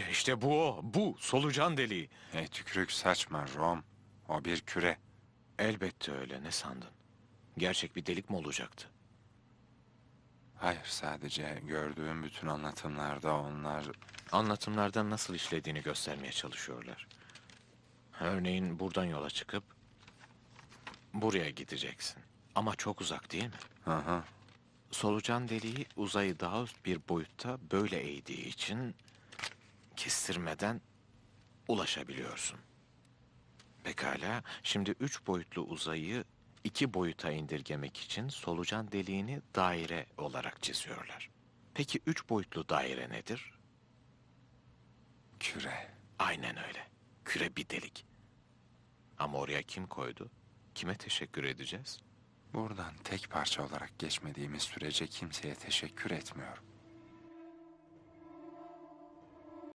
İşte işte bu o. Bu solucan deliği. Hey tükürük saçma Rom. O bir küre. Elbette öyle ne sandın? Gerçek bir delik mi olacaktı? Hayır sadece gördüğüm bütün anlatımlarda onlar... Anlatımlardan nasıl işlediğini göstermeye çalışıyorlar. Örneğin buradan yola çıkıp buraya gideceksin. Ama çok uzak değil mi? Hı hı. Solucan deliği uzayı daha üst bir boyutta böyle eğdiği için kestirmeden ulaşabiliyorsun. Pekala, şimdi üç boyutlu uzayı iki boyuta indirgemek için solucan deliğini daire olarak çiziyorlar. Peki üç boyutlu daire nedir? Küre. Aynen öyle. Küre bir delik. Ama oraya kim koydu? Kime teşekkür edeceğiz? Buradan tek parça olarak geçmediğimiz sürece kimseye teşekkür etmiyorum.